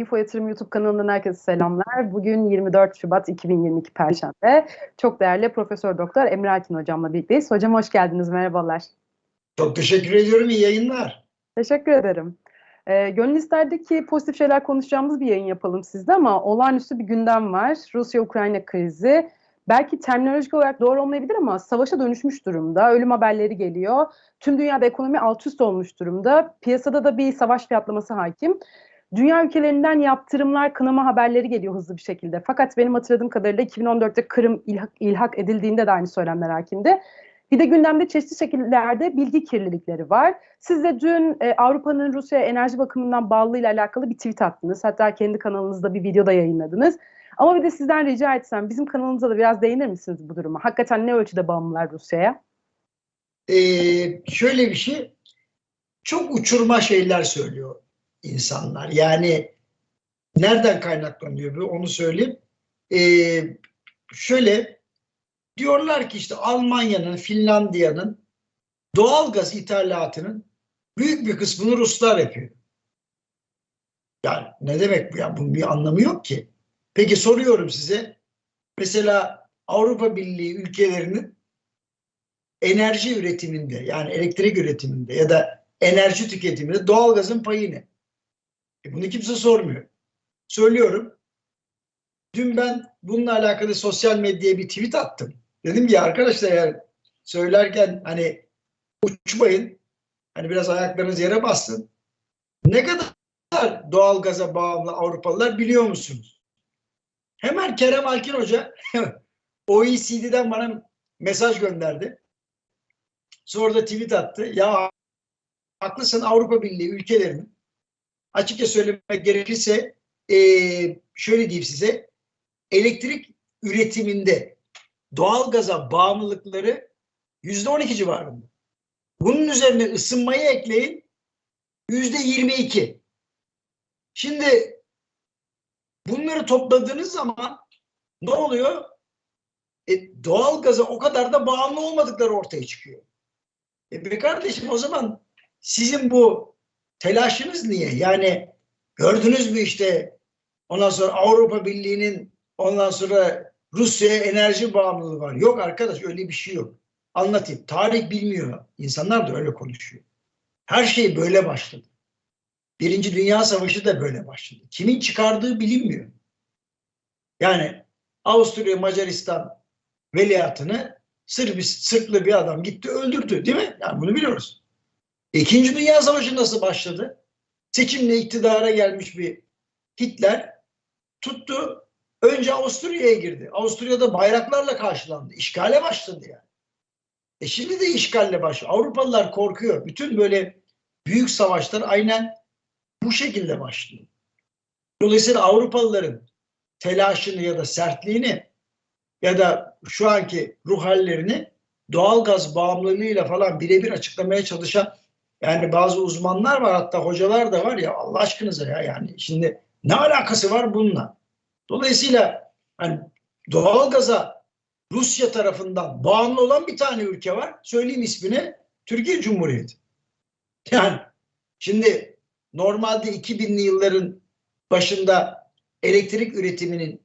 Info Yatırım YouTube kanalından herkese selamlar. Bugün 24 Şubat 2022 Perşembe. Çok değerli Profesör Doktor Emre Akin hocamla birlikteyiz. Hocam hoş geldiniz, merhabalar. Çok teşekkür ediyorum, iyi yayınlar. Teşekkür ederim. Ee, gönül isterdi ki pozitif şeyler konuşacağımız bir yayın yapalım sizde ama olağanüstü bir gündem var. Rusya-Ukrayna krizi. Belki terminolojik olarak doğru olmayabilir ama savaşa dönüşmüş durumda. Ölüm haberleri geliyor. Tüm dünyada ekonomi alt üst olmuş durumda. Piyasada da bir savaş fiyatlaması hakim. Dünya ülkelerinden yaptırımlar, kınama haberleri geliyor hızlı bir şekilde. Fakat benim hatırladığım kadarıyla 2014'te Kırım ilhak, ilhak edildiğinde de aynı söylemler hakimdi. Bir de gündemde çeşitli şekillerde bilgi kirlilikleri var. Siz de dün e, Avrupa'nın Rusya'ya enerji bakımından bağlılığıyla alakalı bir tweet attınız. Hatta kendi kanalınızda bir videoda yayınladınız. Ama bir de sizden rica etsem bizim kanalımıza da biraz değinir misiniz bu duruma? Hakikaten ne ölçüde bağımlılar Rusya'ya? Ee, şöyle bir şey, çok uçurma şeyler söylüyor insanlar. Yani nereden kaynaklanıyor bu onu söyleyeyim. Ee, şöyle diyorlar ki işte Almanya'nın, Finlandiya'nın doğal gaz ithalatının büyük bir kısmını Ruslar yapıyor. Yani ne demek bu ya? Bunun bir anlamı yok ki. Peki soruyorum size. Mesela Avrupa Birliği ülkelerinin enerji üretiminde yani elektrik üretiminde ya da enerji tüketiminde doğalgazın payı ne? E bunu kimse sormuyor. Söylüyorum. Dün ben bununla alakalı sosyal medyaya bir tweet attım. Dedim ki arkadaşlar yani söylerken hani uçmayın. Hani biraz ayaklarınız yere bassın. Ne kadar doğalgaza bağımlı Avrupalılar biliyor musunuz? Hemen Kerem Alkin Hoca OECD'den bana mesaj gönderdi. Sonra da tweet attı. Ya haklısın Avrupa Birliği ülkelerinin açıkça söylemek gerekirse e, şöyle diyeyim size elektrik üretiminde doğalgaza bağımlılıkları yüzde on iki civarında. Bunun üzerine ısınmayı ekleyin yüzde yirmi iki. Şimdi bunları topladığınız zaman ne oluyor? E, doğalgaza o kadar da bağımlı olmadıkları ortaya çıkıyor. E be kardeşim o zaman sizin bu telaşınız niye? Yani gördünüz mü işte ondan sonra Avrupa Birliği'nin ondan sonra Rusya'ya enerji bağımlılığı var. Yok arkadaş öyle bir şey yok. Anlatayım. Tarih bilmiyor. İnsanlar da öyle konuşuyor. Her şey böyle başladı. Birinci Dünya Savaşı da böyle başladı. Kimin çıkardığı bilinmiyor. Yani Avusturya Macaristan veliahtını Sırp, Sırplı bir adam gitti öldürdü değil mi? Yani bunu biliyoruz. İkinci Dünya Savaşı nasıl başladı? Seçimle iktidara gelmiş bir Hitler tuttu. Önce Avusturya'ya girdi. Avusturya'da bayraklarla karşılandı. İşgale başladı yani. E şimdi de işgalle başlıyor. Avrupalılar korkuyor. Bütün böyle büyük savaşlar aynen bu şekilde başlıyor. Dolayısıyla Avrupalıların telaşını ya da sertliğini ya da şu anki ruh hallerini doğal gaz bağımlılığıyla falan birebir açıklamaya çalışan yani bazı uzmanlar var hatta hocalar da var ya Allah aşkınıza ya yani şimdi ne alakası var bununla? Dolayısıyla hani doğal gaza Rusya tarafından bağımlı olan bir tane ülke var. Söyleyeyim ismini. Türkiye Cumhuriyeti. Yani şimdi normalde 2000'li yılların başında elektrik üretiminin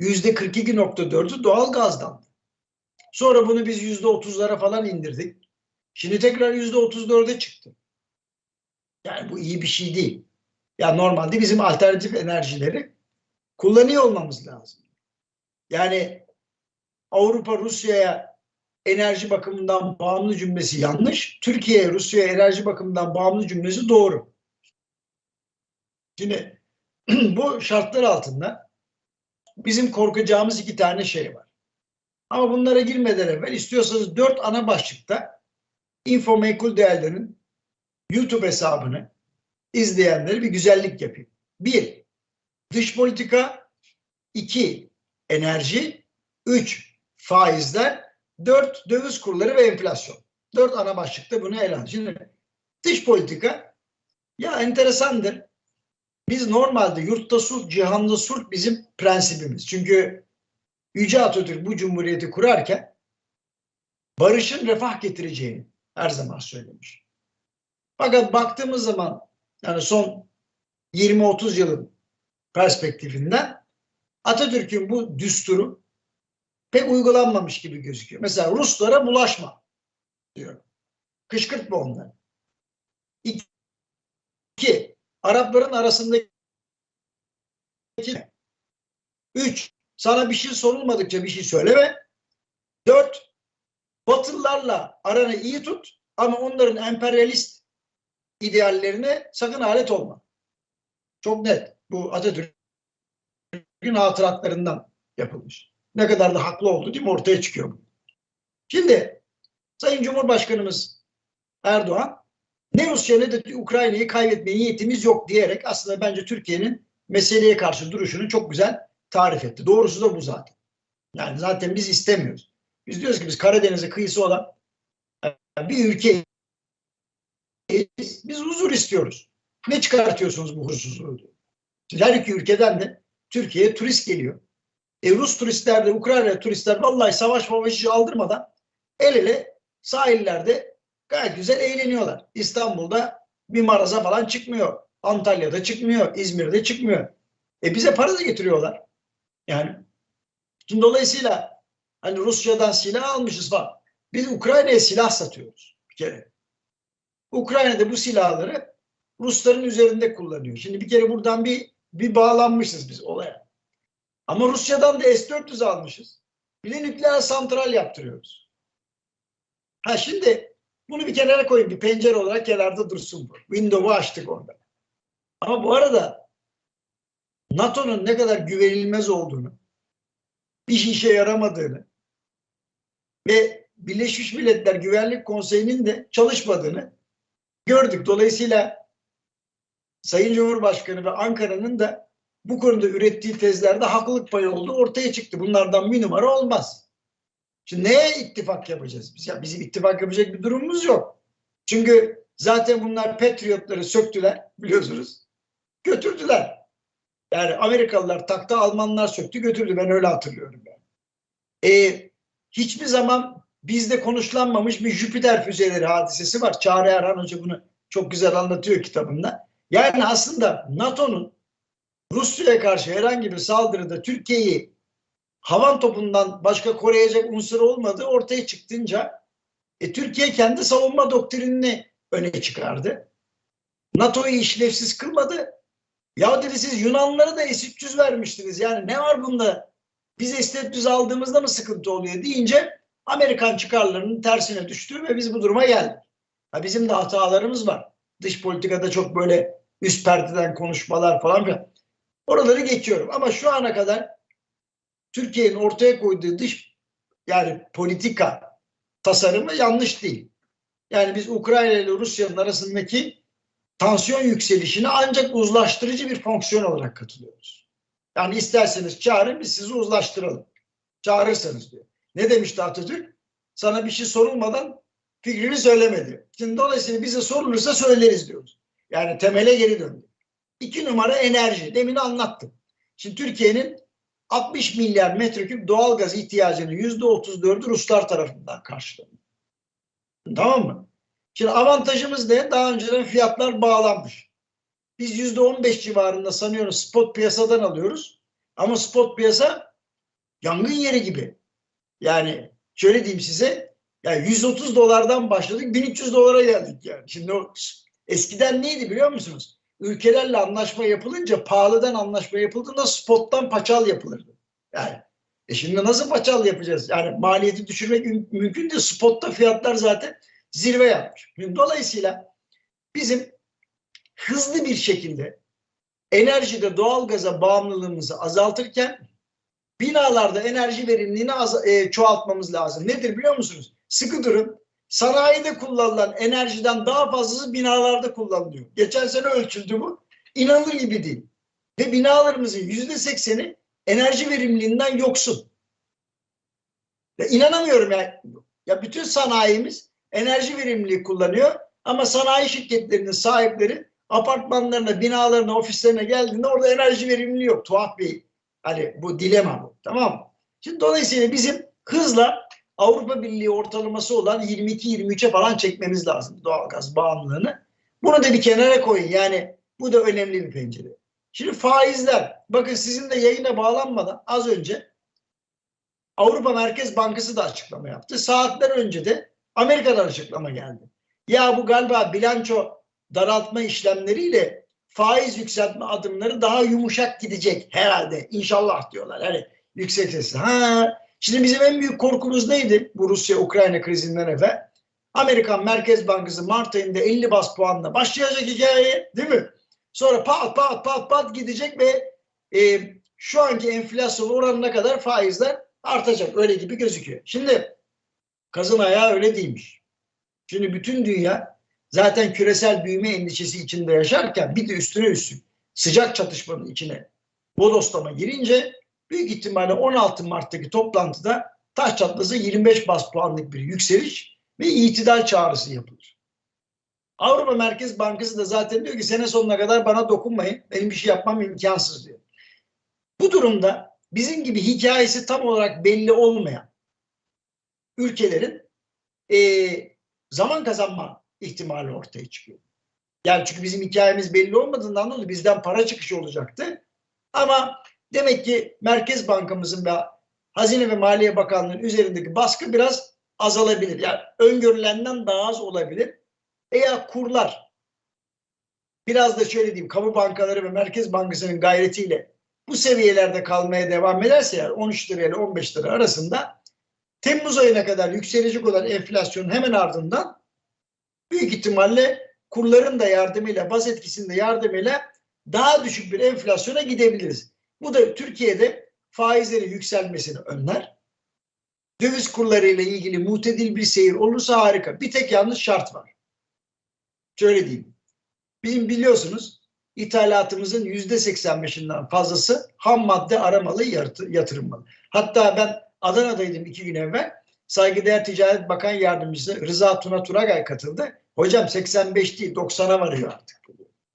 yüzde 42.4'ü doğal gazdan. Sonra bunu biz yüzde 30'lara falan indirdik. Şimdi tekrar yüzde 34'e çıktı. Yani bu iyi bir şey değil. Ya yani normalde bizim alternatif enerjileri kullanıyor olmamız lazım. Yani Avrupa Rusya'ya enerji bakımından bağımlı cümlesi yanlış. Türkiye Rusya'ya enerji bakımından bağımlı cümlesi doğru. Şimdi bu şartlar altında bizim korkacağımız iki tane şey var. Ama bunlara girmeden evvel istiyorsanız dört ana başlıkta Info Menkul Değerler'in YouTube hesabını izleyenlere bir güzellik yapayım. Bir, dış politika. iki enerji. Üç, faizler. Dört, döviz kurları ve enflasyon. Dört ana başlıkta bunu ele al. Şimdi dış politika ya enteresandır. Biz normalde yurtta sulh, cihanda sulh bizim prensibimiz. Çünkü Yüce Atatürk bu cumhuriyeti kurarken barışın refah getireceğini her zaman söylemiş. Fakat baktığımız zaman yani son 20-30 yılın perspektifinden Atatürk'ün bu düsturu pek uygulanmamış gibi gözüküyor. Mesela Ruslara bulaşma diyor. Kışkırtma onları. İki, Arapların arasındaki Üç, sana bir şey sorulmadıkça bir şey söyleme. Batılılarla aranı iyi tut ama onların emperyalist ideallerine sakın alet olma. Çok net. Bu Atatürk'ün hatıratlarından yapılmış. Ne kadar da haklı oldu değil mi? Ortaya çıkıyor bu. Şimdi Sayın Cumhurbaşkanımız Erdoğan ne Rusya ne de Ukrayna'yı kaybetme niyetimiz yok diyerek aslında bence Türkiye'nin meseleye karşı duruşunu çok güzel tarif etti. Doğrusu da bu zaten. Yani zaten biz istemiyoruz. Biz diyoruz ki biz Karadeniz'e kıyısı olan bir ülke biz huzur istiyoruz. Ne çıkartıyorsunuz bu huzursuzluğu her iki ülkeden de Türkiye'ye turist geliyor. E Rus turistler de Ukrayna turistler vallahi savaş mavaş hiç aldırmadan el ele sahillerde gayet güzel eğleniyorlar. İstanbul'da bir maraza falan çıkmıyor. Antalya'da çıkmıyor. İzmir'de çıkmıyor. E bize para da getiriyorlar. Yani şimdi dolayısıyla hani Rusya'dan silah almışız falan. Biz Ukrayna'ya silah satıyoruz bir kere. Ukrayna'da bu silahları Rusların üzerinde kullanıyor. Şimdi bir kere buradan bir bir bağlanmışız biz olaya. Ama Rusya'dan da S-400 almışız. Bir de nükleer santral yaptırıyoruz. Ha şimdi bunu bir kenara koyun. Bir pencere olarak kenarda dursun bu. Window'u açtık orada. Ama bu arada NATO'nun ne kadar güvenilmez olduğunu, bir işe yaramadığını ve Birleşmiş Milletler Güvenlik Konseyi'nin de çalışmadığını gördük. Dolayısıyla Sayın Cumhurbaşkanı ve Ankara'nın da bu konuda ürettiği tezlerde haklılık payı olduğu ortaya çıktı. Bunlardan bir numara olmaz. Şimdi neye ittifak yapacağız? Biz, ya bizim ittifak yapacak bir durumumuz yok. Çünkü zaten bunlar Patriotları söktüler biliyorsunuz. Götürdüler. Yani Amerikalılar taktı, Almanlar söktü götürdü. Ben öyle hatırlıyorum. Yani. E, hiçbir zaman bizde konuşlanmamış bir Jüpiter füzeleri hadisesi var. Çağrı Erhan Hoca bunu çok güzel anlatıyor kitabında. Yani aslında NATO'nun Rusya'ya karşı herhangi bir saldırıda Türkiye'yi havan topundan başka koruyacak unsur olmadığı ortaya çıktınca e, Türkiye kendi savunma doktrinini öne çıkardı. NATO'yu işlevsiz kılmadı. Ya dedi siz Yunanlılara da S-300 vermiştiniz. Yani ne var bunda? Biz S-400 aldığımızda mı sıkıntı oluyor deyince Amerikan çıkarlarının tersine düştü ve biz bu duruma geldik. Ha, bizim de hatalarımız var. Dış politikada çok böyle üst perdeden konuşmalar falan filan. Oraları geçiyorum. Ama şu ana kadar Türkiye'nin ortaya koyduğu dış yani politika tasarımı yanlış değil. Yani biz Ukrayna ile Rusya'nın arasındaki tansiyon yükselişine ancak uzlaştırıcı bir fonksiyon olarak katılıyoruz. Yani isterseniz çağırın biz sizi uzlaştıralım. Çağırırsanız diyor. Ne demişti Atatürk? Sana bir şey sorulmadan fikrini söyleme diyor. Şimdi dolayısıyla bize sorulursa söyleriz diyoruz. Yani temele geri döndük. İki numara enerji. Demin anlattım. Şimdi Türkiye'nin 60 milyar metreküp doğal gaz ihtiyacının yüzde 34'ü Ruslar tarafından karşılanıyor. Tamam mı? Şimdi avantajımız ne? Daha önceden fiyatlar bağlanmış. Biz yüzde 15 civarında sanıyorum spot piyasadan alıyoruz. Ama spot piyasa yangın yeri gibi. Yani şöyle diyeyim size yani 130 dolardan başladık 1300 dolara geldik yani. Şimdi o eskiden neydi biliyor musunuz? Ülkelerle anlaşma yapılınca pahalıdan anlaşma yapıldığında spottan paçal yapılırdı. Yani e şimdi nasıl paçal yapacağız? Yani maliyeti düşürmek mümkün değil. Spotta fiyatlar zaten zirve yapmış. Dolayısıyla bizim hızlı bir şekilde enerjide doğalgaza bağımlılığımızı azaltırken binalarda enerji verimliliğini az, e, çoğaltmamız lazım. Nedir biliyor musunuz? Sıkı durun. Sanayide kullanılan enerjiden daha fazlası binalarda kullanılıyor. Geçen sene ölçüldü bu. İnanılır gibi değil. Ve binalarımızın yüzde sekseni enerji verimliliğinden yoksun. Ya inanamıyorum ya. Ya bütün sanayimiz enerji verimliliği kullanıyor ama sanayi şirketlerinin sahipleri apartmanlarına, binalarına, ofislerine geldiğinde orada enerji verimliliği yok. Tuhaf bir hani bu dilema bu. Tamam mı? Şimdi dolayısıyla bizim hızla Avrupa Birliği ortalaması olan 22-23'e falan çekmemiz lazım doğalgaz bağımlılığını. Bunu da bir kenara koyun. Yani bu da önemli bir pencere. Şimdi faizler, bakın sizin de yayına bağlanmadan az önce Avrupa Merkez Bankası da açıklama yaptı. Saatler önce de Amerika'dan açıklama geldi. Ya bu galiba bilanço daraltma işlemleriyle faiz yükseltme adımları daha yumuşak gidecek herhalde. İnşallah diyorlar. Hani yüksek sesle. Ha, şimdi bizim en büyük korkumuz neydi bu Rusya-Ukrayna krizinden evvel? Amerikan Merkez Bankası Mart ayında 50 bas puanla başlayacak hikaye değil mi? Sonra pat pat pat pat gidecek ve e, şu anki enflasyon oranına kadar faizler artacak. Öyle gibi gözüküyor. Şimdi kazın ayağı öyle değilmiş. Şimdi bütün dünya zaten küresel büyüme endişesi içinde yaşarken bir de üstüne üstlük sıcak çatışmanın içine bodoslama girince büyük ihtimalle 16 Mart'taki toplantıda taş çatlası 25 bas puanlık bir yükseliş ve itidal çağrısı yapılır. Avrupa Merkez Bankası da zaten diyor ki sene sonuna kadar bana dokunmayın. Benim bir şey yapmam imkansız diyor. Bu durumda bizim gibi hikayesi tam olarak belli olmayan ülkelerin e, zaman kazanma ihtimali ortaya çıkıyor. Yani çünkü bizim hikayemiz belli olmadığından dolayı bizden para çıkışı olacaktı. Ama demek ki Merkez Bankamızın ve Hazine ve Maliye Bakanlığı'nın üzerindeki baskı biraz azalabilir. Yani öngörülenden daha az olabilir. Eğer kurlar biraz da şöyle diyeyim kamu bankaları ve Merkez Bankası'nın gayretiyle bu seviyelerde kalmaya devam ederse yani 13 lira ile 15 lira arasında Temmuz ayına kadar yükselecek olan enflasyonun hemen ardından büyük ihtimalle kurların da yardımıyla, baz etkisinin de yardımıyla daha düşük bir enflasyona gidebiliriz. Bu da Türkiye'de faizlerin yükselmesini önler. Döviz kurları ile ilgili mutedil bir seyir olursa harika. Bir tek yanlış şart var. Şöyle diyeyim. Bizim biliyorsunuz ithalatımızın yüzde 85'inden fazlası ham madde aramalı yatırılmalı. Hatta ben Adana'daydım iki gün evvel. Saygıdeğer Ticaret Bakan Yardımcısı Rıza Tuna Turagay katıldı. Hocam 85 değil 90'a varıyor artık.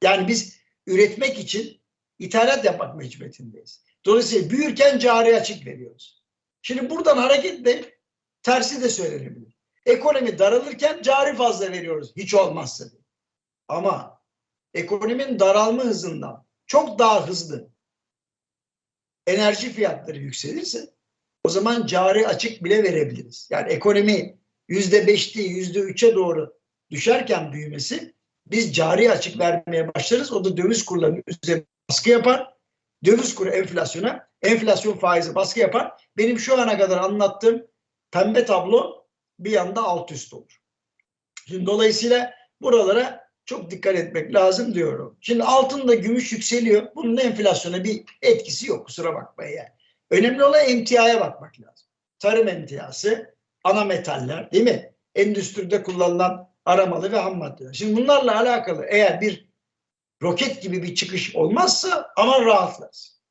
Yani biz üretmek için ithalat yapmak mecburiyetindeyiz. Dolayısıyla büyürken cari açık veriyoruz. Şimdi buradan hareketle tersi de söylenebilir. Ekonomi daralırken cari fazla veriyoruz hiç olmazsa. Ama ekonominin daralma hızından çok daha hızlı enerji fiyatları yükselirse o zaman cari açık bile verebiliriz. Yani ekonomi yüzde beş değil yüzde üçe doğru düşerken büyümesi biz cari açık vermeye başlarız. O da döviz kurlarının üzerine baskı yapar. Döviz kuru enflasyona, enflasyon faizi baskı yapar. Benim şu ana kadar anlattığım pembe tablo bir yanda alt üst olur. Şimdi dolayısıyla buralara çok dikkat etmek lazım diyorum. Şimdi altında gümüş yükseliyor. Bunun da enflasyona bir etkisi yok kusura bakmayın yani. Önemli olan emtiaya bakmak lazım. Tarım emtiyası, ana metaller değil mi? Endüstride kullanılan aramalı ve ham maddeler. Şimdi bunlarla alakalı eğer bir roket gibi bir çıkış olmazsa aman rahatlarız.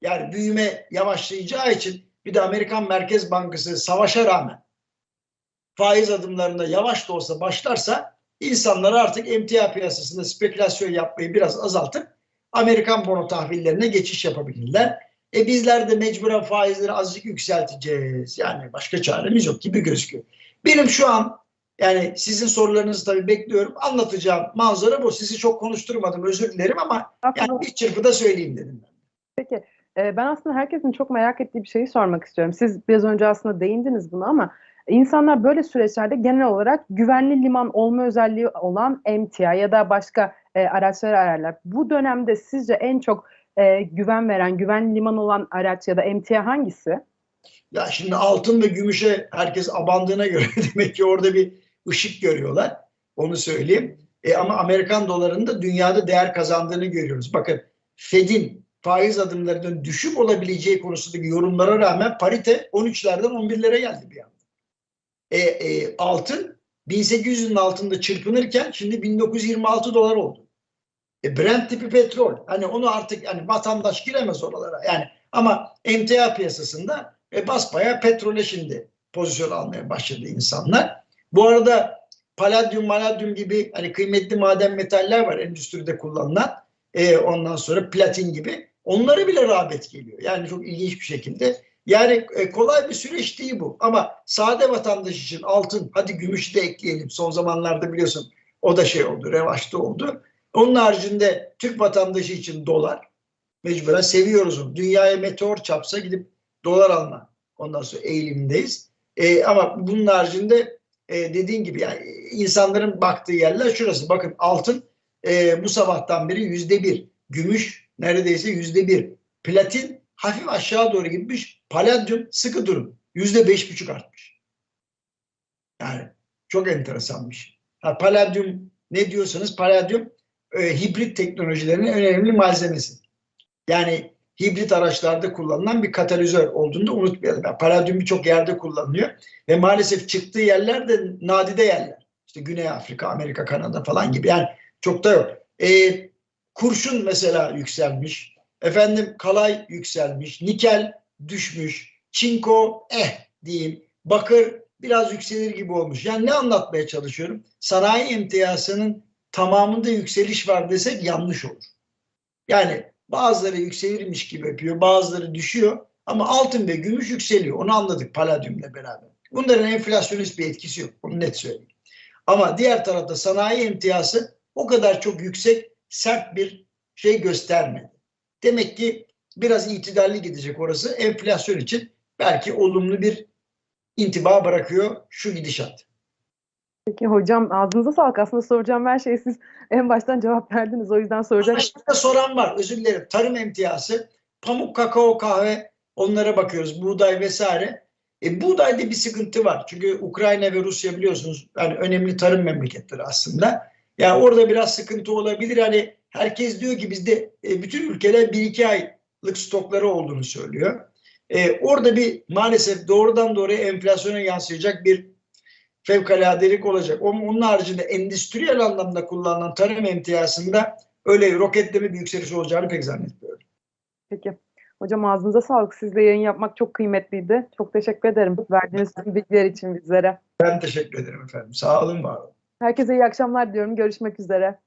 Yani büyüme yavaşlayacağı için bir de Amerikan Merkez Bankası savaşa rağmen faiz adımlarında yavaş da olsa başlarsa insanlar artık emtia piyasasında spekülasyon yapmayı biraz azaltıp Amerikan bono tahvillerine geçiş yapabilirler. E bizler de mecburen faizleri azıcık yükselteceğiz. Yani başka çaremiz yok gibi gözüküyor. Benim şu an yani sizin sorularınızı tabii bekliyorum. Anlatacağım manzara bu. Sizi çok konuşturmadım özür dilerim ama yani bir çırpıda söyleyeyim dedim. Ben. Peki e, ben aslında herkesin çok merak ettiği bir şeyi sormak istiyorum. Siz biraz önce aslında değindiniz buna ama insanlar böyle süreçlerde genel olarak güvenli liman olma özelliği olan emtia ya da başka e, araçları ararlar. Bu dönemde sizce en çok e, güven veren, güvenli liman olan araç ya da emtia hangisi? Ya şimdi altın ve gümüşe herkes abandığına göre demek ki orada bir ışık görüyorlar. Onu söyleyeyim. E, ama Amerikan dolarının dünyada değer kazandığını görüyoruz. Bakın Fed'in faiz adımlarının düşük olabileceği konusundaki yorumlara rağmen parite 13'lerden 11'lere geldi bir anda. E, e, altın 1800'ün altında çırpınırken şimdi 1926 dolar oldu. E, Brent tipi petrol. Hani onu artık hani vatandaş giremez oralara. Yani ama emtia piyasasında e, basbaya petrole şimdi pozisyon almaya başladı insanlar. Bu arada paladyum, maladyum gibi hani kıymetli maden metaller var endüstride kullanılan. E, ondan sonra platin gibi. Onlara bile rağbet geliyor. Yani çok ilginç bir şekilde. Yani e, kolay bir süreç değil bu. Ama sade vatandaş için altın, hadi gümüşü de ekleyelim. Son zamanlarda biliyorsun o da şey oldu, revaçta oldu. Onun haricinde Türk vatandaşı için dolar Mecburen seviyoruz onu. Dünyaya meteor çapsa gidip dolar alma. Ondan sonra eğilimindeyiz. E, ama bunun haricinde e, dediğin gibi yani insanların baktığı yerler şurası. Bakın altın e, bu sabahtan beri yüzde bir. Gümüş neredeyse yüzde bir. Platin hafif aşağı doğru gitmiş. Paladyum sıkı durun. Yüzde beş buçuk artmış. Yani çok enteresanmış. Ha, paladyum ne diyorsanız paladyum e, hibrit teknolojilerinin önemli malzemesi. Yani hibrit araçlarda kullanılan bir katalizör olduğunu da unutmayalım. Yani paladyum birçok yerde kullanılıyor ve maalesef çıktığı yerler de nadide yerler. İşte Güney Afrika, Amerika, Kanada falan gibi. Yani çok da yok. E, kurşun mesela yükselmiş. Efendim kalay yükselmiş. Nikel düşmüş. Çinko eh diyeyim. Bakır biraz yükselir gibi olmuş. Yani ne anlatmaya çalışıyorum? Sanayi emtiyasının tamamında yükseliş var desek yanlış olur. Yani bazıları yükselirmiş gibi yapıyor, bazıları düşüyor ama altın ve gümüş yükseliyor. Onu anladık paladyumla beraber. Bunların enflasyonist bir etkisi yok. Onu net söyleyeyim. Ama diğer tarafta sanayi emtiyası o kadar çok yüksek, sert bir şey göstermedi. Demek ki biraz itidalli gidecek orası. Enflasyon için belki olumlu bir intiba bırakıyor şu gidişat. Peki hocam ağzınıza sağlık. Aslında soracağım her şeyi siz en baştan cevap verdiniz. O yüzden soracağım. Başta soran var. Özür dilerim. Tarım emtiyası, pamuk, kakao, kahve onlara bakıyoruz. Buğday vesaire. E, buğdayda bir sıkıntı var. Çünkü Ukrayna ve Rusya biliyorsunuz yani önemli tarım memleketleri aslında. Yani orada biraz sıkıntı olabilir. Hani herkes diyor ki bizde e, bütün ülkeler bir iki aylık stokları olduğunu söylüyor. E, orada bir maalesef doğrudan doğruya enflasyona yansıyacak bir fevkaladelik olacak. Onun, haricinde endüstriyel anlamda kullanılan tarım emtiyasında öyle roketleme bir yükseliş olacağını pek zannetmiyorum. Peki. Hocam ağzınıza sağlık. Sizle yayın yapmak çok kıymetliydi. Çok teşekkür ederim verdiğiniz bilgiler için bizlere. Ben teşekkür ederim efendim. Sağ olun, var olun. Herkese iyi akşamlar diyorum. Görüşmek üzere.